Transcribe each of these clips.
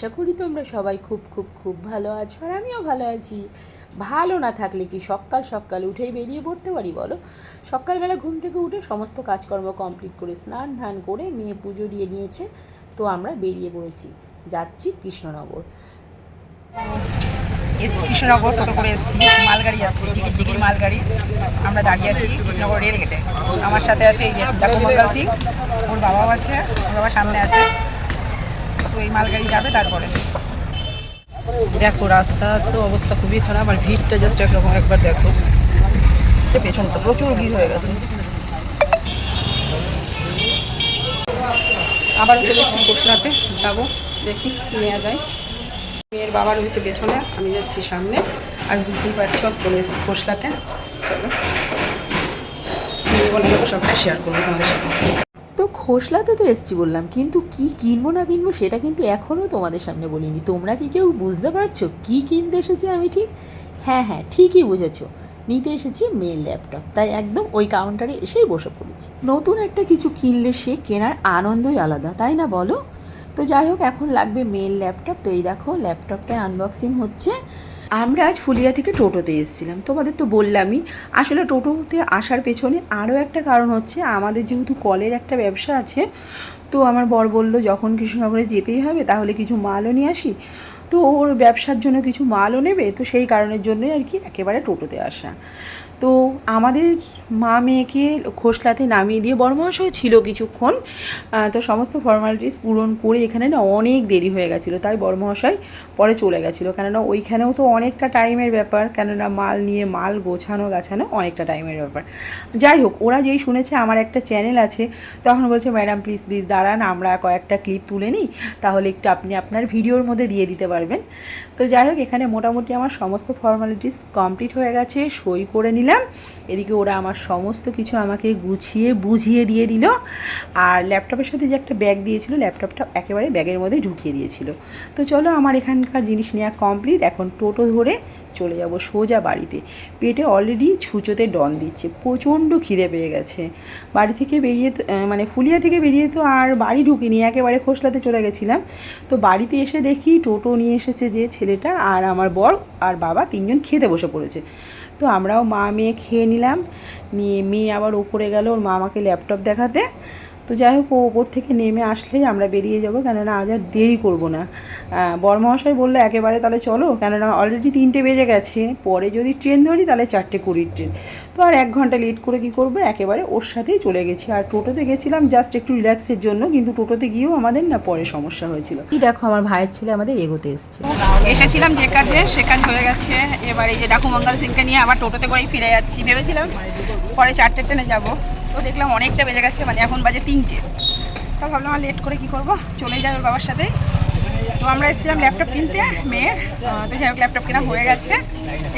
আশা করি তোমরা সবাই খুব খুব খুব ভালো আছো আর আমিও ভালো আছি। ভালো না থাকলে কি সকাল সকাল উঠেই বেরিয়ে পড়তে পারি বলো? সকালবেলা ঘুম থেকে উঠে সমস্ত কাজকর্ম কমপ্লিট করে স্নান, ধান করে মেয়ে পুজো দিয়ে নিয়েছে তো আমরা বেরিয়ে পড়েছি। যাচ্ছি কৃষ্ণনগর। এসছি কৃষ্ণনগর, টোটো করে এসছি। মালগাড়ি যাচ্ছে টিকিট টিকিট মালগাড়ি। আমরা দাঁড়িয়ে আছি কৃষ্ণনগর রেল গেটে আমার সাথে আছে এই যে ডাকু মঙ্গল সিং। ওর বাবাও আছে, ওর বাবা সামনে আছে। তো এই মালগাড়ি যাবে তারপরে। দেখো, রাস্তা তো অবস্থা খুবই খারাপ, আর ভিড়টা জাস্ট একরকম একবার দেখো। পেছনটা প্রচুর ভিড় হয়ে গেছে। আবারও চলে এসেছি কোশলাতে, যাব, দেখি নেওয়া যায়। মেয়ের বাবা রয়েছে পেছনে, আমি যাচ্ছি সামনে, আর বুঝতেই পারছি সব চলে এসেছি খোসলাতে চলো। বলে সবটা শেয়ার করব তোমাদের সাথে। তো খোসলাতে তো এসছি বললাম, কিন্তু কি কিনবো না কিনবো সেটা কিন্তু এখনও তোমাদের সামনে বলিনি। তোমরা কি কেউ বুঝতে পারছ কি কিনতে এসেছি আমি ঠিক? হ্যাঁ হ্যাঁ ঠিকই বুঝেছ। নিতে এসেছি মেয়ের ল্যাপটপ তাই একদম ওই কাউন্টারে এসেই বসে পড়েছি। নতুন একটা কিছু কিনলে সে কেনার আনন্দই আলাদা, তাই না বলো? তো যাই হোক, এখন লাগবে মেয়ের ল্যাপটপ তো এই দেখো ল্যাপটপটায় আনবক্সিং হচ্ছে। আমরা আজ ফুলিয়া থেকে টোটোতে এসেছিলাম। তোমাদের তো বললামই, আসলে টোটোতে আসার পেছনে আরও একটা কারণ হচ্ছে, আমাদের যেহেতু কলের একটা ব্যবসা আছে, তো আমার বর বলল, যখন কৃষ্ণনগরে যেতেই হবে, তাহলে কিছু মালও নিয়ে আসি। তো ওর ব্যবসার জন্য কিছু মালও নেবে, তো সেই কারণের জন্যই আর কি একেবারে টোটোতে আসা। তো আমাদের মা মেয়েকে খোসলাতে নামিয়ে দিয়ে বড়মহাশয় ছিল কিছুক্ষণ তো সমস্ত ফর্মালিটিস পূরণ করে এখানে না অনেক দেরি হয়ে গেছিল, তাই বড়মহাশয় পরে চলে গেছিল। কেননা ওইখানেও তো অনেকটা টাইমের ব্যাপার, কেননা মাল নিয়ে মাল গোছানো গাছানো অনেকটা টাইমের ব্যাপার। যাই হোক, ওরা যেই শুনেছে আমার একটা চ্যানেল আছে, তখন বলছে ম্যাডাম প্লিজ প্লিজ দাঁড়ান, আমরা কয়েকটা ক্লিপ তুলে নিই, তাহলে একটু আপনি আপনার ভিডিওর মধ্যে দিয়ে দিতে পারবেন। তো যাই হোক, এখানে মোটামুটি আমার সমস্ত ফর্মালিটিস কমপ্লিট হয়ে গেছে, সই করে নিলাম। এদিকে ওরা আমার সমস্ত কিছু আমাকে গুছিয়ে, বুঝিয়ে দিয়ে দিল। আর ল্যাপটপের সাথে যে একটা ব্যাগ দিয়েছিল, ল্যাপটপটা একেবারে ব্যাগের মধ্যে ঢুকিয়ে দিয়েছিল। তো চলো আমার এখানকার জিনিস নেওয়া কমপ্লিট এখন টোটো ধরে চলে যাব সোজা বাড়িতে। পেটে অলরেডি ছুঁচোতে ডন দিচ্ছে, প্রচণ্ড খিদে পেয়ে গেছে। বাড়ি থেকে বেরিয়ে তো মানে ফুলিয়া থেকে বেরিয়ে তো আর বাড়ি ঢুকিনি, একেবারে খোসলাতে চলে গেছিলাম। তো বাড়িতে এসে দেখি টোটো নিয়ে এসেছে যে ছেলেটা আর আমার বর আর বাবা তিনজন খেতে বসে পড়েছে। তো আমরাও মা, মেয়ে খেয়ে নিলাম। নিয়ে মেয়ে আবার ওপরে গেল, ওর মা আমাকে ল্যাপটপ দেখাতে। তো যাই হোক ও ওপর থেকে নেমে আসলেই আমরা বেরিয়ে যাব। কেননা আজ আর দেরি করব না। আহ, বড়মহাশয় বলল একেবারে তাহলে চলো। কেননা অলরেডি তিনটে বেজে গেছে। পরে যদি ট্রেন ধরি তাহলে চারটে কুড়ির ট্রেন। তো আর এক ঘণ্টা লেট করে কি করব? একেবারে ওর সাথেই চলে গেছি। আর টোটোতে গেছিলাম জাস্ট একটু রিল্যাক্সের জন্য কিন্তু টোটোতে গিয়েও আমাদের না পরে সমস্যা হয়েছিল। কি দেখো আমার ভাইয়ের ছেলে আমাদের এগোতে এসছে। এসেছিলাম যে কাজে সে কাজ হয়ে গেছে। এবার এই যে ডাকু মঙ্গল সিংকে নিয়ে আবার টোটোতে করেই ফিরে যাচ্ছি। ভেবেছিলাম পরে চারটে ট্রেনে যাব। তো দেখলাম অনেকটা বেজে গেছে মানে এখন বাজে তিনটে। তো ভাবলাম আর লেট করে কি করব? চলে যাই ওর বাবার সাথে। তো আমরা এসেছিলাম ল্যাপটপ কিনতে, মেয়ের। তো যাই হোক ল্যাপটপ কেনা হয়ে গেছে।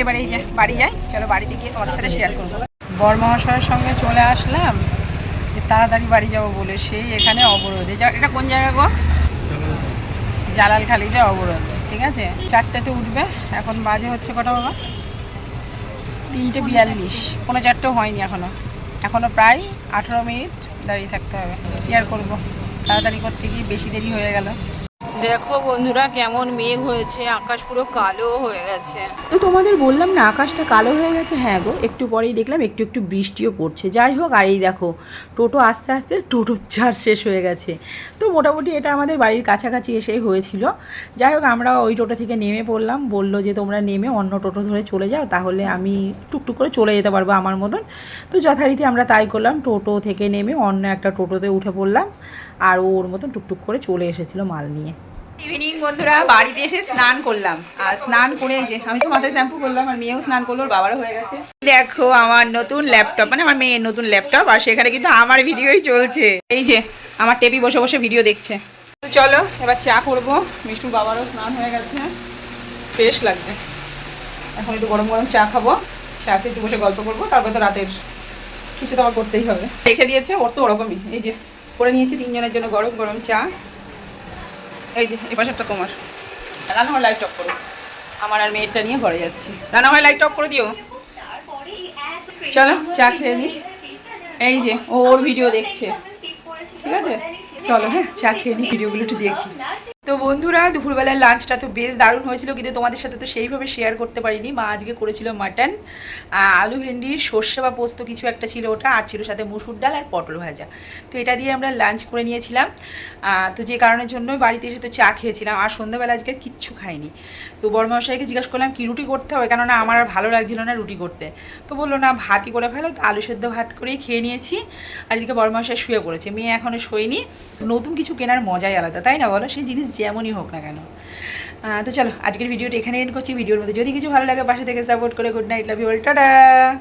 এবার এই যে বাড়ি যাই, চলো বাড়িতে গিয়ে তোমার সাথে শেয়ার করব। বর্মহাশয়ের সঙ্গে চলে আসলাম তাড়াতাড়ি বাড়ি যাব বলে, সেই এখানে অবরোধে। এটা কোন জায়গা গো? জালাল খালি যে অবরোধ, ঠিক আছে? চারটেতে উঠবে, এখন বাজে হচ্ছে কটা বাবা? তিনটে বিয়াল্লিশ কোনো চারটেও হয়নি এখনও। এখনও প্রায় আঠেরো মিনিট দাঁড়িয়ে থাকতে হবে। কি আর করব? তাড়াতাড়ি করতে গিয়ে বেশি দেরি হয়ে গেল। দেখো বন্ধুরা কেমন মেঘ হয়েছে, আকাশ পুরো কালো হয়ে গেছে। তো তোমাদের বললাম না, আকাশটা কালো হয়ে গেছে? হ্যাঁ গো, একটু পরেই দেখলাম একটু একটু বৃষ্টিও পড়ছে। যাই হোক, আর এই দেখো, টোটো আস্তে আস্তে টোটোর চার শেষ হয়ে গেছে। তো মোটামুটি এটা আমাদের বাড়ির কাছাকাছি এসেই হয়েছিল। যাই হোক, আমরা ওই টোটো থেকে নেমে পড়লাম। বলল যে, তোমরা নেমে অন্য টোটো ধরে চলে যাও, তাহলে আমি টুকটুক করে চলে যেতে পারব আমার মতন। তো যথারীতি আমরা তাই করলাম, টোটো থেকে নেমে অন্য একটা টোটোতে উঠে পড়লাম। আর ওর মতন টুকটুক করে চলে এসেছিল মাল নিয়ে। ইভিনিং বন্ধুরা। বাড়িতে এসে স্নান করলাম। আর স্নান করে যে, আমি তো মাথায় শ্যাম্পু করলাম, আর মেয়েও স্নান করল বাবারও হয়ে গেছে। দেখো, আমার নতুন ল্যাপটপ মানে আমার মেয়ের নতুন ল্যাপটপ আর সেখানে কিন্তু আমার ভিডিওই চলছে। এই যে, আমার টেপি বসে বসে ভিডিও দেখছে। তো চলো, এবার চা করব। বাবারও স্নান হয়ে গেছে। ফ্রেশ লাগছে। এখন একটু গরম গরম চা খাব। চাতে একটু বসে গল্প করব। তারপর তো রাতের কিছু তো আমার করতেই হবে। রেখে দিয়েছে, ওর তো ওরকমই। এই যে, করে নিয়েছি তিনজনের জন্য গরম গরম চা। এই যে, এই পাশেরটা তোমার রান্না হয় লাইট অফ করো। আমার আর মেয়েরটা নিয়ে ঘরে যাচ্ছি। রান্না হয় লাইট অফ করে দিও। চলো, চা খেয়ে নিই এই যে, ও ওর ভিডিও দেখছে। ঠিক আছে? চলো হ্যাঁ চা খেয়ে নিই ভিডিওগুলো একটু দেখি। তো বন্ধুরা, দুপুরবেলার লাঞ্চটা তো বেশ দারুণ হয়েছিল, কিন্তু তোমাদের সাথে তো সেইভাবে শেয়ার করতে পারিনি। মা আজকে করেছিল মাটন আলু ভেন্ডির সর্ষে বা পোস্ত কিছু একটা ছিল ওটা, আর ছিল সাথে মুসুর ডাল আর পটল ভাজা। তো এটা দিয়ে আমরা লাঞ্চ করে নিয়েছিলাম। তো যে কারণের জন্য বাড়িতে এসে তো চা খেয়েছিলাম, আর সন্ধ্যাবেলা আজকে কিচ্ছু খাইনি। তো বড়মশাইকে জিজ্ঞাসা করলাম, কি রুটি করতে হবে? কেননা আমার আর ভালো লাগছিল না রুটি করতে। তো বলল, না ভাতই করে ফেলো তো আলু সেদ্ধ ভাত করেই খেয়ে নিয়েছি। আর এদিকে বড়মশাই শুয়ে পড়েছে, মেয়ে এখনও শোয়নি। নতুন কিছু কেনার মজাই আলাদা, তাই না বলো? সেই জিনিস যেমনই হোক না কেন। তো চলো, আজকের ভিডিওটা এখানে এন্ড করছি। ভিডিওর মধ্যে যদি কিছু ভালো লাগে, পাশে থেকে সাপোর্ট করে good night love you tata!